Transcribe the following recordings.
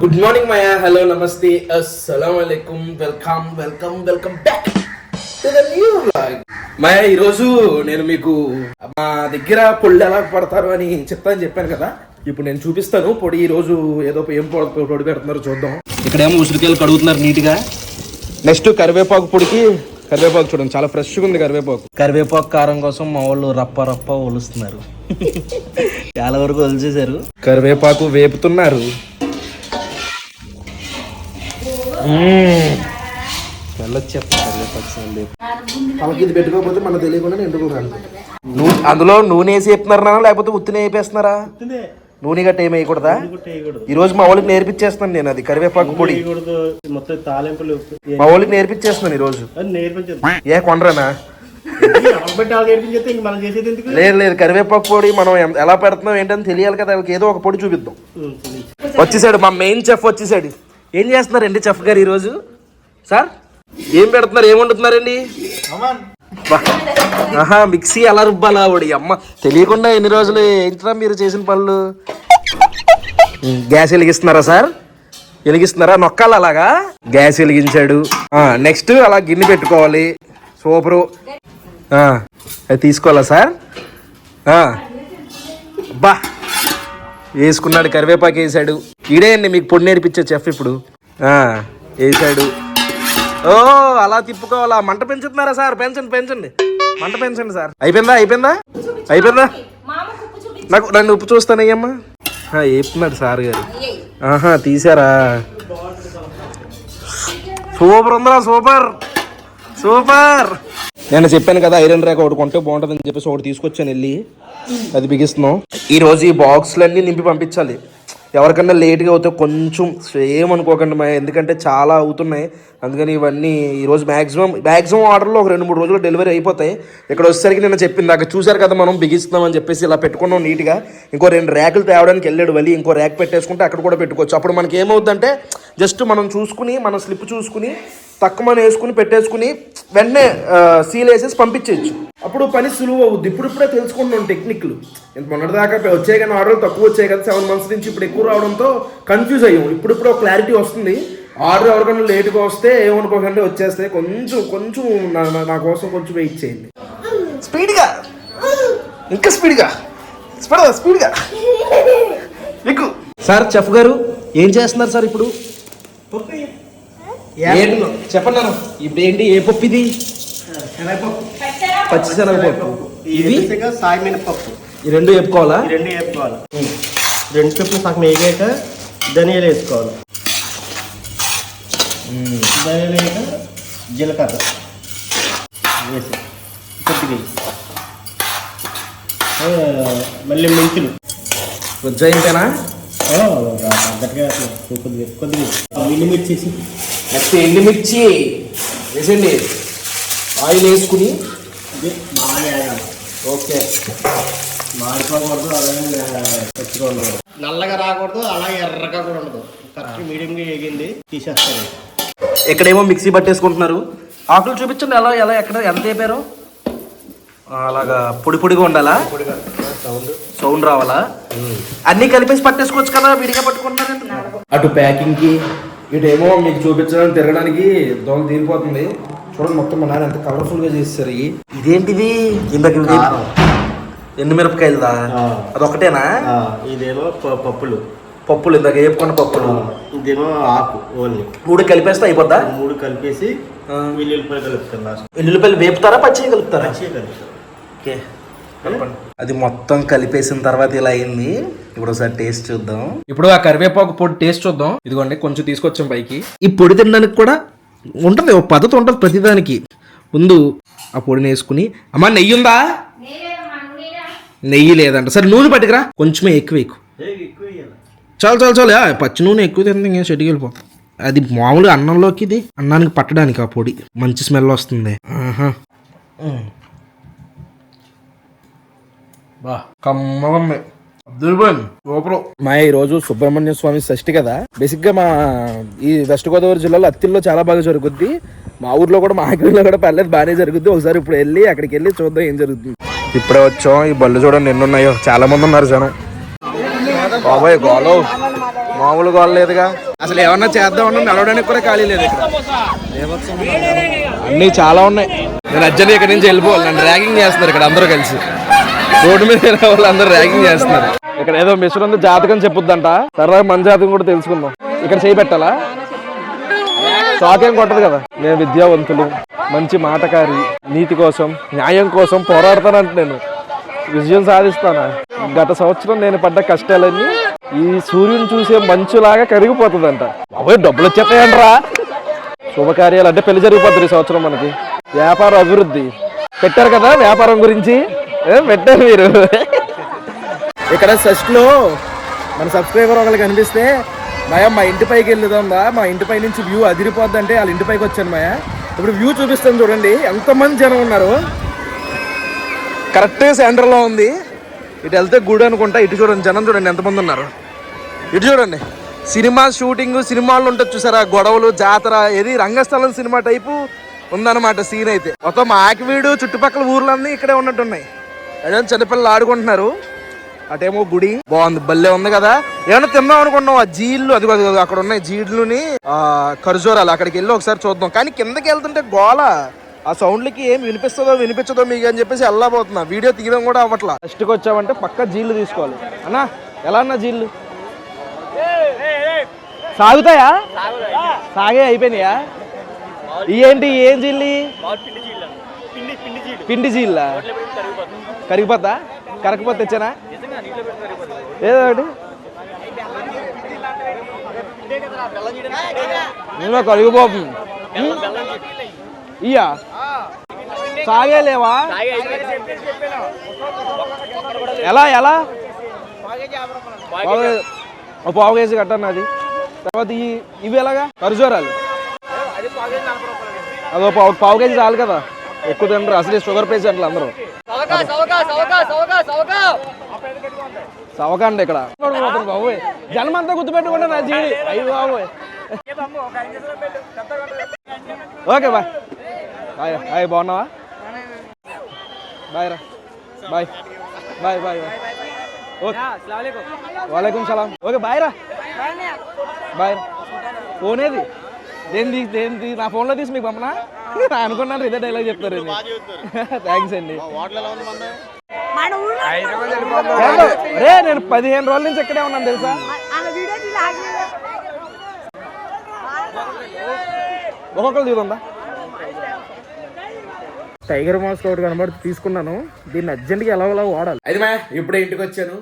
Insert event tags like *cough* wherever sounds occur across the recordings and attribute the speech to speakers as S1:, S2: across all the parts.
S1: Good morning మాయా hello నమస్తే అస్సలం అలైకుం welcome welcome welcome back to the new vlog మాయా ఈరోజు నేను మీకు మా దగ్గర పొళ్ళు ఎలా పడతారు అని చెప్తాను చెప్పాను కదా. ఇప్పుడు నేను చూపిస్తాను. పొడి ఈ రోజు ఏదో ఏం పొడి పొడి పెడుతున్నారో చూద్దాం. ఇక్కడేమో ఉసిరికాయలు కడుగుతున్నారు నీట్గా. నెక్స్ట్ కరివేపాకు పొడికి కరివేపాకు చూడండి చాలా ఫ్రెష్గా ఉంది కరివేపాకు. కరివేపాకు కారం కోసం మా వాళ్ళు రప్ప రప్ప ఒలుస్తున్నారు. *laughs* చాలా వరకు ఒలిచేశారు. కరివేపాకు వేపుతున్నారు. ఇది పెట్టుకోకపోతే తెలియకుండా నూనె అందులో నూనె వేసి వేపుతున్నారా లేకపోతే ఉత్తినే వేపేస్తున్నారా? నూనె గట్ట ఏమి వేయకూడదా. ఈ రోజు మా వాళ్ళకి నేర్పించేస్తున్నాను నేను అది కరివేపాకు పొడి. మా వాళ్ళకి నేర్పించేస్తున్నాను ఈ రోజు. ఏ కొండరానా? లేదు లేదు. కరివేపాకు పొడి మనం ఎలా పెడుతున్నాం ఏంటని తెలియాలి కదా వాళ్ళకి ఏదో ఒక పొడి చూపిద్దాం. వచ్చేసాడు మా మెయిన్ చెఫ్ వచ్చేసాడు. ఏం చేస్తున్నారండి చెఫ్ గారు ఈరోజు? సార్? ఏం పెడుతున్నారు? ఏం వండుతున్నారండి? ఆహా మిక్సీ ఎలా రుబ్బాలా వాడి? అమ్మ. తెలియకుండా ఎన్ని రోజులు ఏంటరా మీరు చేసిన పనులు? గ్యాస్ వెలిగిస్తున్నారా సార్? వెలిగిస్తున్నారా? నొక్కాలి అలాగా? గ్యాస్ వెలిగించాడు. నెక్స్ట్ అలా గిన్నె పెట్టుకోవాలి. సూపరు. అది తీసుకోవాలా సార్? బా వేసుకున్నాడు కరివేపాకు వేసాడు. ఈడే అండి మీకు పొడి నేర్పించే చెఫ్ ఇప్పుడు. వేసాడు. ఓ అలా తిప్పుకోవాలా? మంట పెంచుతున్నారా సార్? పెంచండి పెంచండి. మంట పెంచండి సార్. అయిపోయిందా? అయిపోయిందా? అయిపోయిందా? నాకు నన్ను ఉప్పు చూస్తానయ్యమ్మా. వేపుతున్నాడు సార్ గారు. ఆహా తీసారా? సూపర్ ఉందిరా సూపర్. సూపర్. నేను చెప్పాను కదా ఐరన్ ర్యాక్ ఒకటి కొంటే బాగుంటుందని చెప్పేసి ఒకటి తీసుకొచ్చాను వెళ్ళి. అది బిగిస్తున్నాం. ఈరోజు ఈ బాక్స్లన్నీ నింపి పంపించాలి. ఎవరికన్నా లేట్గా అవుతే కొంచెం సేమ్ అనుకోకండి మా ఎందుకంటే చాలా అవుతున్నాయి. అందుకని ఇవన్నీ ఈరోజు మ్యాక్సిమం మ్యాక్సిమం ఆర్డర్లో ఒక రెండు మూడు రోజులు డెలివరీ అయిపోతాయి. ఇక్కడ వచ్చేసరికి నేను చెప్పింది. నాకు చూశారు కదా మనం బిగిస్తున్నాం అని చెప్పేసి ఇలా పెట్టుకున్నాం నీట్గా. ఇంకో రెండు ర్యాకులు తేవడానికి వెళ్ళాడు వలి. ఇంకో ర్యాక్ పెట్టేసుకుంటే అక్కడ కూడా పెట్టుకోవచ్చు. అప్పుడు మనకి ఏమవుతుందంటే జస్ట్ మనం చూసుకుని మనం స్లిప్ చూసుకుని తక్కువ మనం వేసుకుని పెట్టేసుకుని వెంటనే సీల్ వేసేసి పంపించేయచ్చు. అప్పుడు పని సులువు అవుద్ది. ఇప్పుడు ఇప్పుడే తెలుసుకుంటున్నాం టెక్నిక్లు ఇంత మొన్నటిదాకా వచ్చాయి కానీ ఆర్డర్లు తక్కువ వచ్చాయి కదా సెవెన్ మంత్స్ నుంచి ఇప్పుడు ఎక్కువ రావడంతో కన్ఫ్యూజ్ అయ్యాం. ఇప్పుడు ఇప్పుడు క్లారిటీ వస్తుంది. ఆర్డర్ ఎవరికైనా లేట్గా వస్తే ఏమనుకోకండి వచ్చేస్తే కొంచెం కొంచెం నా నా- నా కోసం కొంచెం వెయిట్ చేయండి. స్పీడ్గా. ఇంకా స్పీడ్గా. స్పీడ్గా స్పీడ్గా. *laughs* మీకు సార్ చెఫ్ గారు ఏం చేస్తున్నారు సార్ ఇప్పుడు? ఏంటి? చెప్పండి. ఇప్పుడు ఏంటి ఏ పప్పు ఇది? పచ్చిశనగపప్పు. ఇవి?
S2: వేసేసాక సాయి మినపప్పు.
S1: ఈ రెండు వేపుకోవాలా?
S2: ఈ రెండు వేసుకోవాలి రెండు కప్పులు సగం వేగాక ధనియాలు వేసుకోవాలి. ధనియాలు వేయక జీలకర్ర. వేసి కొద్దిగా మళ్ళీ మెంతులు.
S1: ఉజ్జాయింతేనా
S2: కొద్దిగా కొద్దిగా మిల్లిమిర్చి
S1: నెక్స్ట్ ఎండుమిర్చి వేసండి ఆయిల్ వేసుకుని. ఓకే.
S2: మాడిపోకూడదు అలాగే పచ్చిగా ఉండదు నల్లగా రాకూడదు అలాగే ఎర్రగా కూడా ఉండదు. కరెక్ట్ మీడియంగా వేగింది తీసేస్తాను.
S1: ఇక్కడేమో మిక్సీ పట్టేసుకుంటున్నారు. ఆకులు చూపించండి ఎలా ఎలా ఎక్కడ ఎంత వేపారు అలాగా పొడి పొడిగా ఉండాలా?
S2: సౌండ్.
S1: సౌండ్ రావాలా? అన్ని కలిపేసి పట్టేసుకోవచ్చు కదా విడిగా పట్టుకుంటున్నారు అటు ప్యాకింగ్కి ఇటేమో మీకు చూపించడానికి తిరగడానికి దోమ తీరిపోతుంది. చూడండి మొత్తం మా నాన్న ఎంత కలర్ఫుల్గా చేస్తారు ఇవి ఇదేంటిది? ఇందాక
S2: కారం.
S1: ఎండు మిరపకాయలదా. అదొకటేనా
S2: ఇదేమో ప- పప్పులు.
S1: పప్పులు ఇందాక వేపుకున్న పప్పులు.
S2: ఇదేమో ఆకు ఓన్లీ.
S1: మూడు కలిపేస్తే అయిపోద్దా?
S2: మూడు కలిపేసి
S1: ఆ.
S2: వెల్లుల్లిపాయలు కలుపుతాను లాస్ట్.
S1: ఎల్లుల్లిపాయలు వేపుతారా పచ్చి కలుపుతారా?
S2: మంచిగా కలుపుతాను.
S1: ఓకే. అది మొత్తం కలిపేసిన తర్వాత ఇలా అయింది. ఇప్పుడు ఒకసారి టేస్ట్ చూద్దాం. ఇప్పుడు ఆ కరివేపాకు పొడి టేస్ట్ చూద్దాం. ఇదిగోండి కొంచెం తీసుకొచ్చాం పైకి. ఈ పొడి తినడానికి కూడా ఉంటుంది ఒక పద్ధతి ఉంటుంది ప్రతిదానికి. ముందు ఆ పొడిని వేసుకుని అమ్మా నెయ్యి ఉందా? నెయ్యి లేదంట. సరే నూనె పట్టుకురా. కొంచెమే ఎక్కువ ఎక్కువ చాలు చాలు చాలు. పచ్చి నూనె ఎక్కువ తింటే ఇంకేం చెట్టుకి వెళ్ళిపో. అది మామూలుగా అన్నంలోకి ఇది అన్నానికి పట్టడానికి ఆ పొడి. మంచి స్మెల్ వస్తుంది. ఆహా. బా మా ఈ రోజు సుబ్రహ్మణ్య స్వామి షష్ఠి కదా. బేసిక్గా మా ఈ వెస్ట్ గోదావరి జిల్లాలో అత్తిల్లో చాలా బాగా జరుగుద్ది. మా ఊర్లో కూడా మా ఆగ్రహంలో కూడా పర్లేదు బాగానే జరుగుద్ది. ఒకసారి ఇప్పుడు వెళ్ళి అక్కడికి వెళ్ళి చూద్దాం ఏం జరుగుతుంది. ఇప్పుడే వచ్చాం ఈ బళ్ళు చూడండి ఎన్ని ఉన్నాయో చాలా మంది ఉన్నారు జనం. బాబాయ్ గోలు. మామూలు గోల లేదుగా. అసలు ఏమన్నా చేద్దామన్నా నడవడానికి కూడా ఖాళీ లేదు ఇక్కడ. అన్నీ చాలా ఉన్నాయి. నేను అర్జెంట్ ఇక్కడి నుంచి వెళ్ళిపోవాలి. నన్ను ర్యాగింగ్ చేస్తున్నారు ఇక్కడ అందరూ కలిసి. రోడ్డు మీద వెళ్ళే వాళ్ళు అందరూ ర్యాగింగ్ చేస్తున్నారు. ఇక్కడ ఏదో మిషన్ ఉంది జాతకం చెప్పుద్దంట. సరదాగా మన జాతకం కూడా తెలుసుకుందాం. ఇక్కడ చేయి పెట్టాలా? షాకేం కొట్టదు కదా. నేను విద్యావంతులు మంచి మాటకారి నీతి కోసం న్యాయం కోసం పోరాడతానంట నేను. విజయం సాధిస్తానా? గత సంవత్సరం నేను పడ్డ కష్టాలన్నీ ఈ సూర్యుని చూసే మంచులాగా కరిగిపోతుందంట. బాబోయ్ డబ్బులు వచ్చేస్తాయంట్రా శుభకార్యాలు అంటే పెళ్ళి జరిగిపోతుంది ఈ సంవత్సరం మనకి. వ్యాపార అభివృద్ధి. పెట్టారు కదా వ్యాపారం గురించి? ఏ, పెట్టారు మీరు. ఇక్కడ ఫస్ట్లో మన సబ్స్క్రైబర్ ఒకరికి కనిపిస్తే మాయా మా ఇంటి పైకి వెళ్ళిందా మా ఇంటి పై నుంచి వ్యూ అదిరిపోద్ది అంటే వాళ్ళ ఇంటి పైకి వచ్చాను మాయా. ఇప్పుడు వ్యూ చూపిస్తాను చూడండి ఎంతమంది జనం ఉన్నారు? కరెక్ట్ సెంటర్లో ఉంది. ఇటు వెళ్తే గుడి అనుకుంటా ఇటు చూడండి జనం చూడండి ఎంతమంది ఉన్నారు? ఇటు చూడండి సినిమా షూటింగ్ సినిమాల్లో ఉంటుంది చూసారా? గొడవలు జాతర ఏది రంగస్థలం సినిమా టైపు ఉందన్నమాట సీన్ అయితే. మొత్తం మా ఆకివీడు చుట్టుపక్కల ఊర్లన్నీ ఇక్కడే ఉన్నట్టున్నాయి. అదే చిన్నపిల్లలు ఆడుకుంటున్నారు. అటేమో గుడి. బాగుంది భలే ఉంది కదా. ఏమన్నా తిందాం అనుకున్నాం ఆ జీళ్ళు అది అది అక్కడ ఉన్నాయి జీడ్లుని ఆ ఖర్జూరాలు అక్కడికి వెళ్ళి ఒకసారి చూద్దాం. కానీ కిందకి వెళ్తుంటే గోల. ఆ సౌండ్లకి ఏం వినిపిస్తుందో వినిపించదో మీకు అని చెప్పేసి వెళ్ళబోతున్నా వీడియో తీయడం కూడా అవ్వట్లా. ఫస్ట్కి వచ్చామంటే పక్క జీళ్ళు తీసుకోవాలి. అన్నా ఎలా అన్నా జీళ్ళు? సాగుతాయా? సాగే అయిపోయినాయా? ఏంటి ఏం జిల్లి పిండి జీళ్ళ కరిగిపోతా కరకపోతే తెచ్చానా? ఏదో ఒకటి. నేను కరిగిపోతుంది ఇయ్యా? సాగే లేవా ఎలా ఎలా? పావు కేజీ- ఒక పావు కేజీ. కట్టండి అది తర్వాత ఈ ఇవి ఎలాగా? ఖర్జూరాలు. అదో పావు పావు కేజీ చాలు కదా. ఎక్కువ తినరు అసలు షుగర్ పేషెంట్లు అందరూ. సవకండి ఇక్కడ. బాబోయ్. జనమంతా గుర్తుపెట్టుకుంటే నా జీడి. అయ్యి బాబోయ్. Okay bye. బాయ్ బాయ్ బాగున్నావా? బాయ్ రా. Bye. Bye bye bye. Okay వాలేకుమ్ సలాం. ఓకే బాయ్ రా. బాయ్. ఫోన్ ఏది? దేని తీసి దేని నా ఫోన్లో తీసి మీకు పంపనా? అనుకున్నాను ఇదే డైలాగ్ చెప్తారు థ్యాంక్స్ *laughs* అండి. రే నేను పదిహేను రోజుల నుంచి ఇక్కడే ఉన్నాను తెలుసా? ఒక్కొక్కరు తీరుందా టైగర్ మాస్క్ ఒకటి కనబడి తీసుకున్నాను. దీన్ని అర్జెంట్గా ఎలా ఎలా వాడాలి? అది మా ఇప్పుడే ఇంటికి వచ్చాను.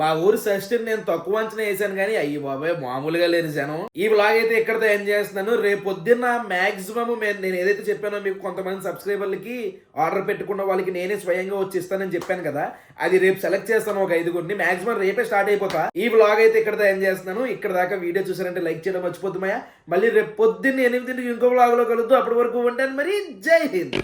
S1: మా ఊరు షష్ఠిని నేను తక్కువ అంచనా వేసాను కానీ అయ్యి బాబాయ్ మామూలుగా లేని జనం. ఈ బ్లాగ్ అయితే ఇక్కడతో ఎండ్ చేస్తున్నాను. రేపు పొద్దున్న మాక్సిమం నేను ఏదైతే చెప్పానో మీకు కొంతమంది సబ్స్క్రైబర్లకి ఆర్డర్ పెట్టుకున్న వాళ్ళకి నేనే స్వయంగా వచ్చి ఇస్తానని చెప్పాను కదా. అది రేపు సెలెక్ట్ చేస్తాను ఒక ఐదుగురిని. మాక్సిమం రేపే స్టార్ట్ అయిపోతా. ఈ బ్లాగ్ అయితే ఇక్కడ ఎండ్ చేస్తున్నాను. ఇక్కడ దాకా వీడియో చూసారంటే లైక్ చేయడం మర్చిపోతున్నాయా మళ్ళీ రేపు పొద్దున్న ఎనిమిదింటికి ఇంకో బ్లాగ్లో కలుద్దాం. అప్పటి వరకు ఉంటాను మరి. జై హింద్.